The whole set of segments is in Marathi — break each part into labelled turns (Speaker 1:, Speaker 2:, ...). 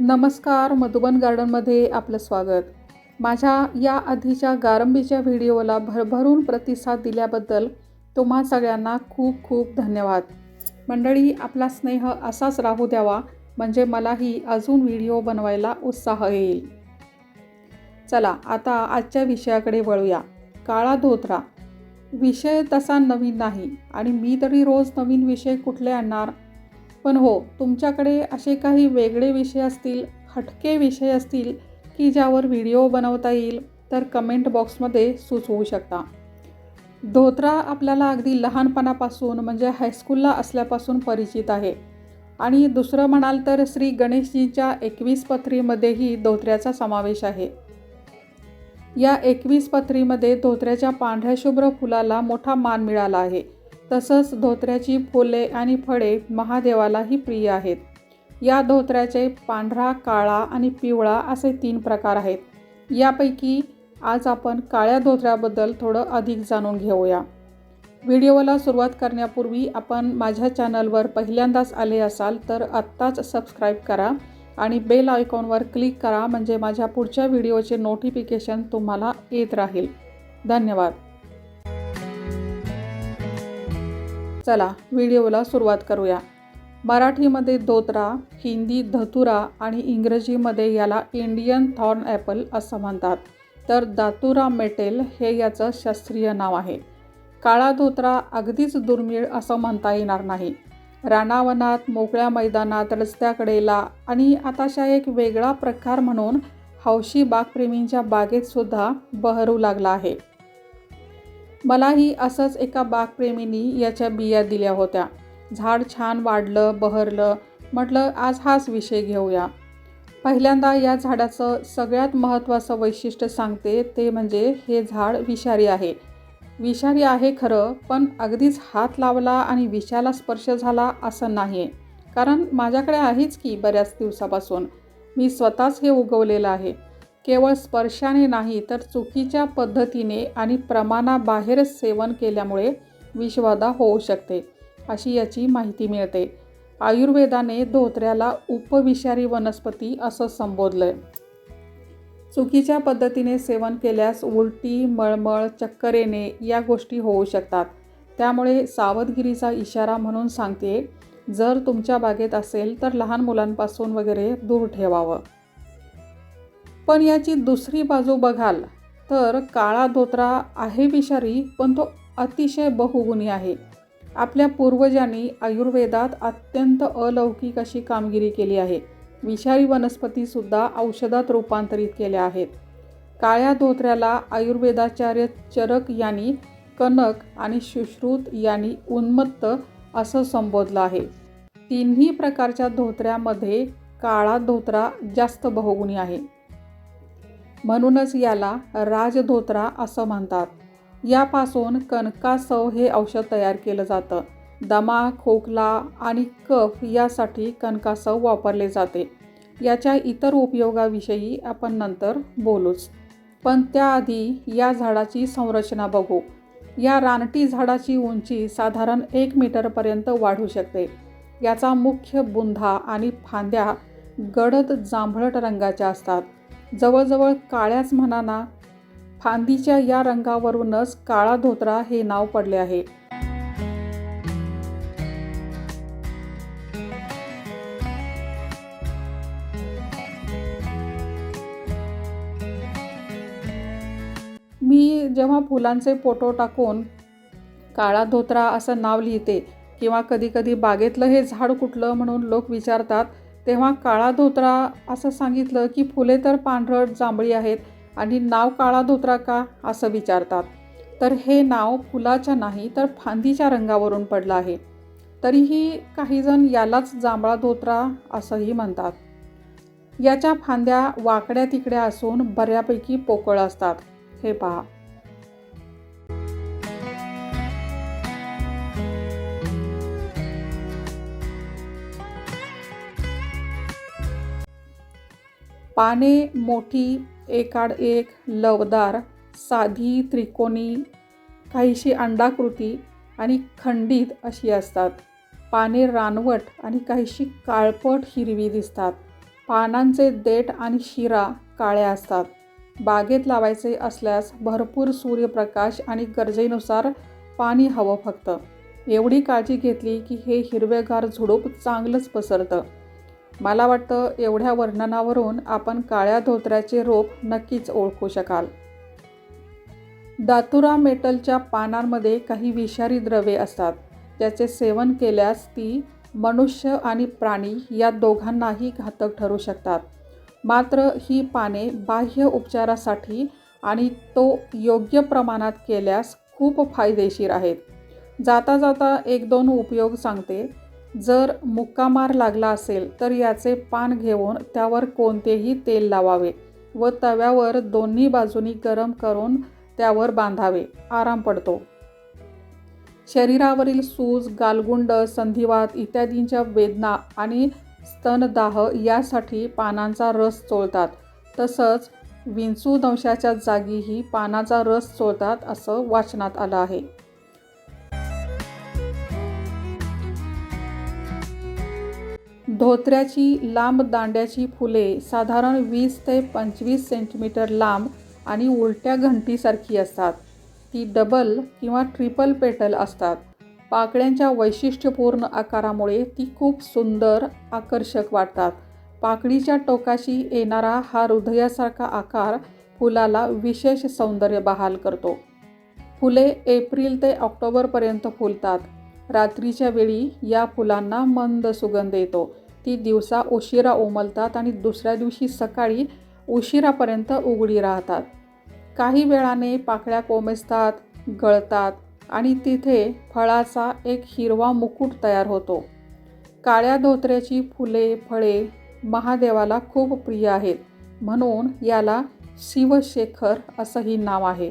Speaker 1: नमस्कार मधुबन गार्डनमध्ये आपलं स्वागत. माझ्या या आधीच्या गारंबीच्या व्हिडिओला भरभरून प्रतिसाद दिल्याबद्दल तुम्हा सगळ्यांना खूप खूप धन्यवाद. मंडळी आपला स्नेह असाच राहू द्यावा म्हणजे मलाही अजून व्हिडिओ बनवायला उत्साह येईल. चला आता आजच्या विषयाकडे वळूया. काळा धोत्रा. विषय तसा नवीन नाही आणि मी तरी रोज नवीन विषय कुठले आणणार पण हो तुमच्याकडे असे काही वेगळे विषय असतील हटके विषय असतील की ज्यावर व्हिडिओ बनवता येईल तर कमेंट बॉक्समध्ये सुचवू शकता. धोत्रा आपल्याला अगदी लहानपणापासून म्हणजे हायस्कूलला असल्यापासून परिचित आहे. आणि दुसरं म्हणाल तर श्री गणेशजींच्या एकवीस पत्रीमध्येही धोत्र्याचा समावेश आहे. या एकवीस पत्रीमध्ये धोत्र्याच्या पांढऱ्या शुभ्र फुलाला मोठा मान मिळाला आहे. तसंच धोत्र्याची फुले आणि फळे महादेवालाही प्रिय आहेत. या धोत्र्याचे पांढरा काळा आणि पिवळा असे तीन प्रकार आहेत. यापैकी आज आपण काळ्या धोत्र्याबद्दल थोडं अधिक जाणून घेऊया. व्हिडिओला सुरुवात करण्यापूर्वी आपण माझ्या चॅनलवर पहिल्यांदाच आले असाल तर आत्ताच सबस्क्राईब करा आणि बेल आयकॉनवर क्लिक करा म्हणजे माझ्या पुढच्या व्हिडिओचे नोटिफिकेशन तुम्हाला येत राहील. धन्यवाद. चला व्हिडिओला सुरुवात करूया. मराठीमध्ये धोत्रा हिंदी धतुरा आणि इंग्रजीमध्ये याला इंडियन थॉर्न ॲपल असं म्हणतात. तर दातुरा मेटेल हे याचं शास्त्रीय नाव आहे. काळा धोत्रा अगदीच दुर्मिळ असं म्हणता येणार नाही. रानावनात मोकळ्या मैदानात रस्त्याकडेला आणि आताशा एक वेगळा प्रकार म्हणून हौशी बागप्रेमींच्या बागेतसुद्धा बहरू लागला आहे. मलाही असंच एका बागप्रेमींनी याच्या बिया दिल्या होत्या. झाड छान वाढलं बहरलं. म्हटलं आज हाच विषय घेऊया. पहिल्यांदा या झाडाचं सगळ्यात महत्त्वाचं वैशिष्ट्य सांगते ते म्हणजे हे झाड विषारी आहे. विषारी आहे खरं पण अगदीच हात लावला आणि विषाला स्पर्श झाला असं नाही. आहे कारण माझ्याकडे आहेच की बऱ्याच दिवसापासून. मी स्वतःच हे उगवलेलं आहे. केवळ स्पर्शाने नाही तर चुकीच्या पद्धतीने आणि प्रमाणाबाहेरच सेवन केल्यामुळे विषबाधा होऊ शकते अशी याची माहिती मिळते. आयुर्वेदाने धोत्र्याला उपविषारी वनस्पती असं संबोधलं आहे चुकीच्या पद्धतीने सेवन केल्यास उलटी मळमळ चक्कर येणे या गोष्टी होऊ शकतात. त्यामुळे सावधगिरीचा इशारा म्हणून सांगते जर तुमच्या बागेत असेल तर लहान मुलांपासून वगैरे दूर ठेवावं. पण याची दुसरी बाजू बघाल तर काळा धोत्रा आहे विषारी पण तो अतिशय बहुगुणी आहे. आपल्या पूर्वजांनी आयुर्वेदात अत्यंत अलौकिक अशी कामगिरी केली आहे. विषारी वनस्पतीसुद्धा औषधात रूपांतरित केल्या आहेत. काळ्या धोत्र्याला आयुर्वेदाचार्य चरक यांनी कनक आणि सुश्रुत यांनी उन्मत्त असं संबोधलं आहे. तिन्ही प्रकारच्या धोत्र्यामध्ये काळा धोत्रा जास्त बहुगुणी आहे. म्हणूनच याला राजधोत्रा असं म्हणतात. यापासून कणकासव हे औषध तयार केलं जातं. दमा खोकला आणि कफ यासाठी कणकासव वापरले जाते. याच्या इतर उपयोगाविषयी आपण नंतर बोलूच. पण त्याआधी या झाडाची संरचना बघू. या रानटी झाडाची उंची साधारण एक मीटरपर्यंत वाढू शकते. याचा मुख्य बुंधा आणि फांद्या गडद जांभळट रंगाच्या असतात. जवळजवळ काळ्याच म्हणाना फांदीच्या या रंगावरूनच काळा धोत्रा हे नाव पडले आहे. मी जेव्हा फुलांचे फोटो टाकून काळा धोत्रा असं नाव लिहिते किंवा कधीकधी बागेतलं हे झाड कुठलं म्हणून लोक विचारतात तेव्हा काळा धोत्रा असं सांगितलं की फुले तर पांढरट जांभळी आहेत आणि नाव काळा धोत्रा का असं विचारतात. तर हे नाव फुलाच्या नाही तर फांदीच्या रंगावरून पडलं आहे. तरीही काहीजण यालाच जांभळा धोत्रा असंही म्हणतात. याच्या फांद्या वाकड्या तिकड्या असून बऱ्यापैकी पोकळ असतात. हे पहा. पाने मोठी एकाड एक लवदार साधी त्रिकोणी काहीशी अंडाकृती आणि खंडित अशी असतात. पाने रानवट आणि काहीशी काळपट हिरवी दिसतात. पानांचे देठ आणि शिरा काळ्या असतात. बागेत लावायचे असल्यास भरपूर सूर्यप्रकाश आणि गरजेनुसार पाणी हवं फक्त. एवढी काळजी घेतली की हे हिरवेगार झुडूप चांगलंच पसरतं. मला वाटतं एवढ्या वर्णनावरून आपण काळ्या धोत्र्याचे रोप नक्कीच ओळखू शकाल. दातुरा मेटलच्या पानांमध्ये काही विषारी द्रव्ये असतात. त्याचे सेवन केल्यास ती मनुष्य आणि प्राणी या दोघांनाही घातक ठरू शकतात. मात्र ही पाने बाह्य उपचारासाठी आणि तो योग्य प्रमाणात केल्यास खूप फायदेशीर आहेत. जाता जाता एक दोन उपयोग सांगते. जर मुक्कामार लागला असेल तर याचे पान घेऊन त्यावर कोणतेही तेल लावावे व तव्यावर दोन्ही बाजूनी गरम करून त्यावर बांधावे. आराम पडतो. शरीरावरील सूज गालगुंड संधिवात इत्यादींच्या वेदना आणि स्तनदाह यासाठी पानांचा रस चोळतात. तसंच विंचू दंशाच्या जागीही पानाचा रस चोळतात असं वाचनात आलं आहे. धोत्र्याची लांब दांड्याची फुले साधारण वीस ते पंचवीस सेंटीमीटर लांब आणि उलट्या घंटीसारखी असतात. ती डबल किंवा ट्रिपल पेटल असतात. पाकळ्यांच्या वैशिष्ट्यपूर्ण आकारामुळे ती खूप सुंदर आकर्षक वाटतात. पाकळीच्या टोकाशी येणारा हा हृदयासारखा आकार फुलाला विशेष सौंदर्य बहाल करतो. फुले एप्रिल ते ऑक्टोबरपर्यंत फुलतात. रात्रीच्या वेळी या फुलांना मंद सुगंध येतो. ती दिवसा उशिरा उमलतात आणि दुसऱ्या दिवशी सकाळी उशिरापर्यंत उघडी राहतात. काही वेळाने पाकळ्या कोमेजतात गळतात आणि तिथे फळाचा एक हिरवा मुकुट तयार होतो. काळ्या धोत्र्याची फुले फळे महादेवाला खूप प्रिय आहेत. म्हणून याला शिवशेखर असंही नाव आहे.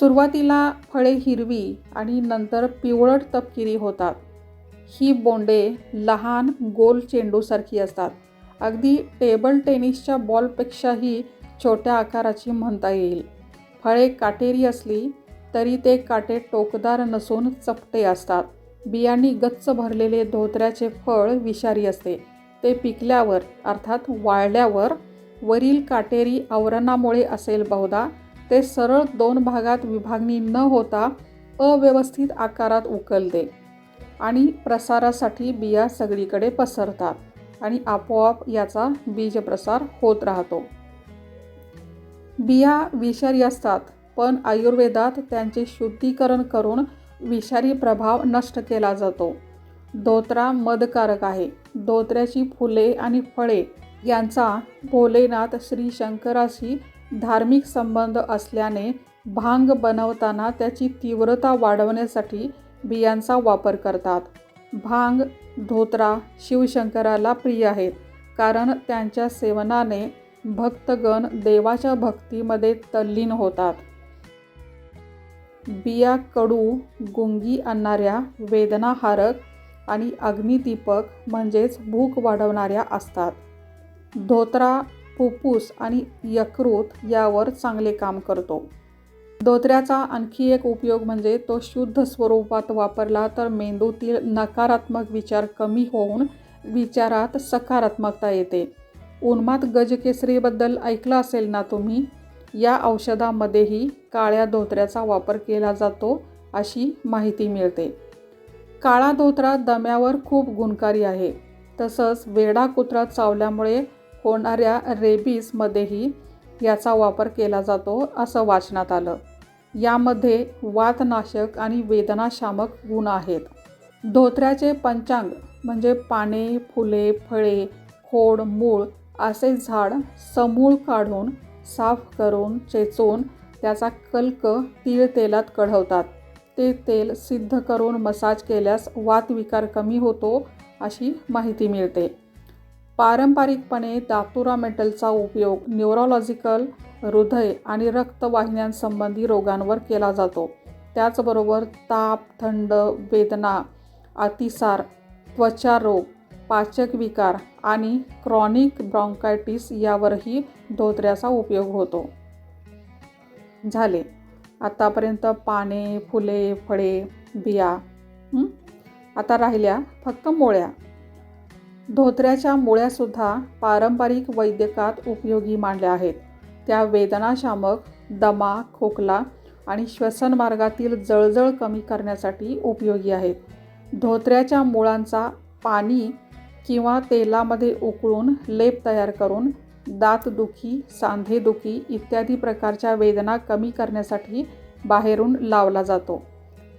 Speaker 1: सुरुवातीला फळे हिरवी आणि नंतर पिवळट तपकिरी होतात. ही बोंडे लहान गोल चेंडूसारखी असतात. अगदी टेबल टेनिसच्या बॉलपेक्षाही छोट्या आकाराची म्हणता येईल. फळे काटेरी असली तरी ते काटे टोकदार नसून चपटे असतात. बियांनी गच्च भरलेले धोत्र्याचे फळ विषारी असते. ते पिकल्यावर अर्थात वाळल्यावर वरील काटेरी आवरणामुळे असेल बहुधा. ते सरळ दोन भागात विभागणी न होता अव्यवस्थित आकारात उकलते आणि प्रसारासाठी बिया सगळीकडे पसरतात आणि आपोआप याचा बीजप्रसार होत राहतो. बिया विषारी असतात पण आयुर्वेदात त्यांचे शुद्धीकरण करून विषारी प्रभाव नष्ट केला जातो. धोत्रा मदकारक आहे. धोत्र्याची फुले आणि फळे यांचा भोलेनाथ श्री शंकराशी धार्मिक संबंध असल्याने भांग बनवताना त्याची तीव्रता वाढवण्यासाठी बियांचा वापर करतात. भांग धोत्रा शिवशंकराला प्रिय आहेत कारण त्यांच्या सेवनाने भक्तगण देवाच्या भक्तीमध्ये तल्लीन होतात. बिया कडू गुंगी आणणाऱ्या वेदनाहारक आणि अग्निदीपक म्हणजेच भूक वाढवणाऱ्या असतात. धोत्रा फुफ्फुस आणि यकृत यावर चांगले काम करतो. धोत्र्याचा आणखी एक उपयोग म्हणजे तो शुद्ध स्वरूपात वापरला तर मेंदूतील नकारात्मक विचार कमी होऊन विचारात सकारात्मकता येते. उन्माद गजकेसरीबद्दल ऐकलं असेल ना तुम्ही? या औषधामध्येही काळ्या धोत्र्याचा वापर केला जातो अशी माहिती मिळते. काळा धोत्रा दम्यावर खूप गुणकारी आहे. तसंच वेडा कुत्रा चावल्यामुळे होणाऱ्या रेबीजमध्येही याचा वापर केला जातो असं वाचनात आलं. यामध्ये वातनाशक आणि वेदनाशामक गुण आहेत. धोत्र्याचे पंचांग म्हणजे पाने फुले फळे खोड मूळ असे झाड समूळ काढून साफ करून चेचून त्याचा कल्क तीळ तेलात कढवतात. ते तेल सिद्ध करून मसाज केल्यास वातविकार कमी होतो अशी माहिती मिळते. पारंपरिकपणे दातुरा मेटलचा उपयोग न्यूरोलॉजिकल हृदय आणि रक्तवाहिन्यांसंबंधी रोगांवर केला जातो. त्याचबरोबर ताप थंड वेदना अतिसार त्वचा रोग पाचक विकार आणि क्रॉनिक ब्रॉन्कायटिस यावरही धोत्र्याचा उपयोग होतो. झाले. आतापर्यंत पाने फुले फळे बिया आता राहिल्या फक्त मोळ्या. धोत्र्याच्या मुळ्यासुद्धा पारंपरिक वैद्यकात उपयोगी मांडल्या आहेत. त्या वेदनाशामक दमा खोकला आणि श्वसनमार्गातील जळजळ कमी करण्यासाठी उपयोगी आहेत. धोत्र्याच्या मुळांचा पाणी किंवा तेलामध्ये उकळून लेप तयार करून दातदुखी सांधेदुखी इत्यादी प्रकारच्या वेदना कमी करण्यासाठी बाहेरून लावला जातो.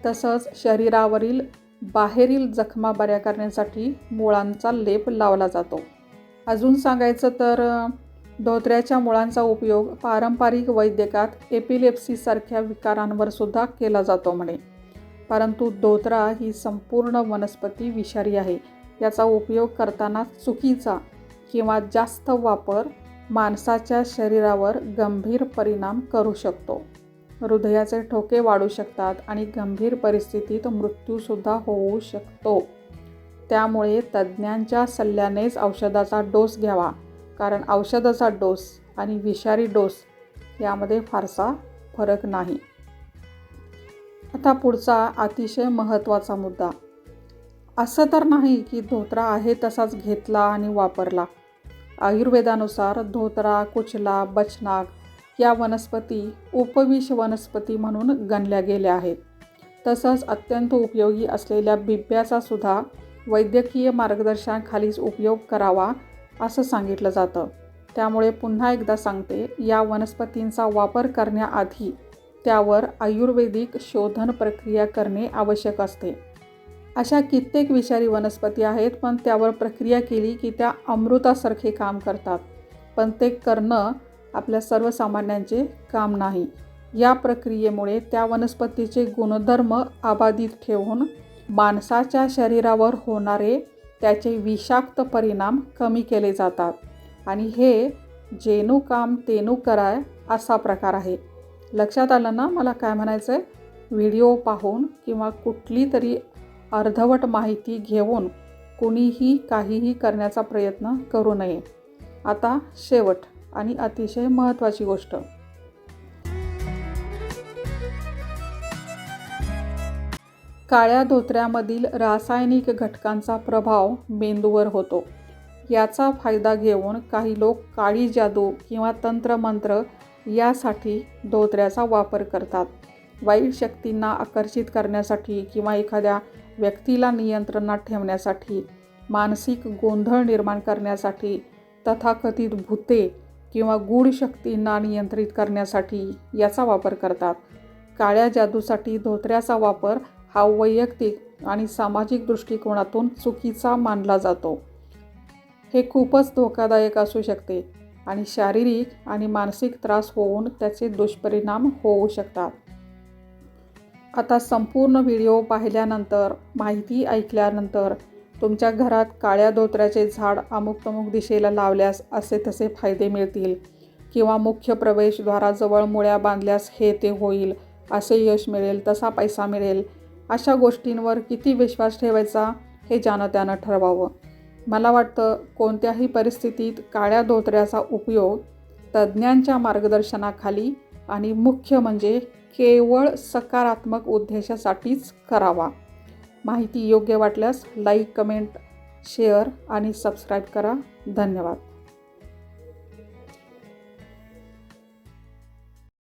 Speaker 1: तसंच शरीरावरील बाहेरील जखमा बऱ्या करण्यासाठी मुळांचा लेप लावला जातो. अजून सांगायचं तर धोत्र्याच्या मुळांचा उपयोग पारंपरिक वैद्यकात एपिलेप्सीसारख्या विकारांवर सुद्धा केला जातो म्हणे. परंतु धोत्रा ही संपूर्ण वनस्पती विषारी आहे. याचा उपयोग करताना चुकीचा किंवा जास्त वापर माणसाच्या शरीरावर गंभीर परिणाम करू शकतो. हृदयाचे ठोके वाढू शकतात आणि गंभीर परिस्थितीत मृत्यूसुद्धा होऊ शकतो. त्यामुळे तज्ज्ञांच्या सल्ल्यानेच औषधाचा डोस घ्यावा कारण औषधाचा डोस आणि विषारी डोस यामध्ये फारसा फरक नाही. आता पुढचा अतिशय महत्त्वाचा मुद्दा. असं तर नाही की धोत्रा आहे तसाच घेतला आणि वापरला. आयुर्वेदानुसार धोत्रा कुचला बचनाक या वनस्पती उपविष वनस्पती म्हणून गणल्या गेल्या आहेत. तसंच अत्यंत उपयोगी असलेल्या बिब्याचा सुद्धा वैद्यकीय मार्गदर्शनाखालीच उपयोग करावा असं सांगितलं जातं. त्यामुळे पुन्हा एकदा सांगते या वनस्पतींचा वापर करण्याआधी त्यावर आयुर्वेदिक शोधन प्रक्रिया करणे आवश्यक असते. अशा कित्येक विषारी वनस्पती आहेत पण त्यावर प्रक्रिया केली की त्या अमृतासारखे काम करतात. पण ते करणं आपल्या सर्वसामान्यांचे काम नाही. या प्रक्रियेमुळे त्या वनस्पतीचे गुणधर्म अबाधित ठेवून माणसाच्या शरीरावर होणारे त्याचे विषाक्त परिणाम कमी केले जातात. आणि हे जेनू काम तेनू कराय असा प्रकार आहे. लक्षात आलं ना मला काय म्हणायचं आहे व्हिडिओ पाहून किंवा कुठली तरी अर्धवट माहिती घेऊन कुणीही काहीही करण्याचा प्रयत्न करू नये. आता शेवट. आणि अतिशय महत्त्वाची गोष्ट. काळ्या धोत्र्यामधील रासायनिक घटकांचा प्रभाव मेंदूवर होतो. याचा फायदा घेऊन काही लोक काळी जादू किंवा तंत्रमंत्र यासाठी धोत्र्याचा वापर करतात. वाईट शक्तींना आकर्षित करण्यासाठी किंवा एखाद्या व्यक्तीला नियंत्रणात ठेवण्यासाठी मानसिक गोंधळ निर्माण करण्यासाठी तथाकथित भूते किंवा गूढ शक्तींना नियंत्रित करण्यासाठी याचा वापर करतात. काळ्या जादूसाठी धोत्र्याचा वापर हा वैयक्तिक आणि सामाजिक दृष्टिकोनातून चुकीचा मानला जातो. हे खूपच धोकादायक असू शकते आणि शारीरिक आणि मानसिक त्रास होऊन त्याचे दुष्परिणाम होऊ शकतात. आता संपूर्ण व्हिडिओ पाहिल्यानंतर माहिती ऐकल्यानंतर तुमच्या घरात काळ्या धोत्र्याचे झाड अमुक तमुक दिशेला लावल्यास असे तसे फायदे मिळतील. किंवा मुख्य प्रवेशद्वाराजवळ मुळ्या बांधल्यास हे ते होईल असे यश मिळेल तसा पैसा मिळेल. अशा गोष्टींवर किती विश्वास ठेवायचा हे ज्यानं त्यानं ठरवावं. मला वाटतं कोणत्याही परिस्थितीत काळ्या धोत्र्याचा उपयोग तज्ज्ञांच्या मार्गदर्शनाखाली आणि मुख्य म्हणजे केवळ सकारात्मक उद्देशासाठीच करावा. माहिती योग्य वाटल्यास लाईक कमेंट शेअर आणि सबस्क्राईब करा. धन्यवाद.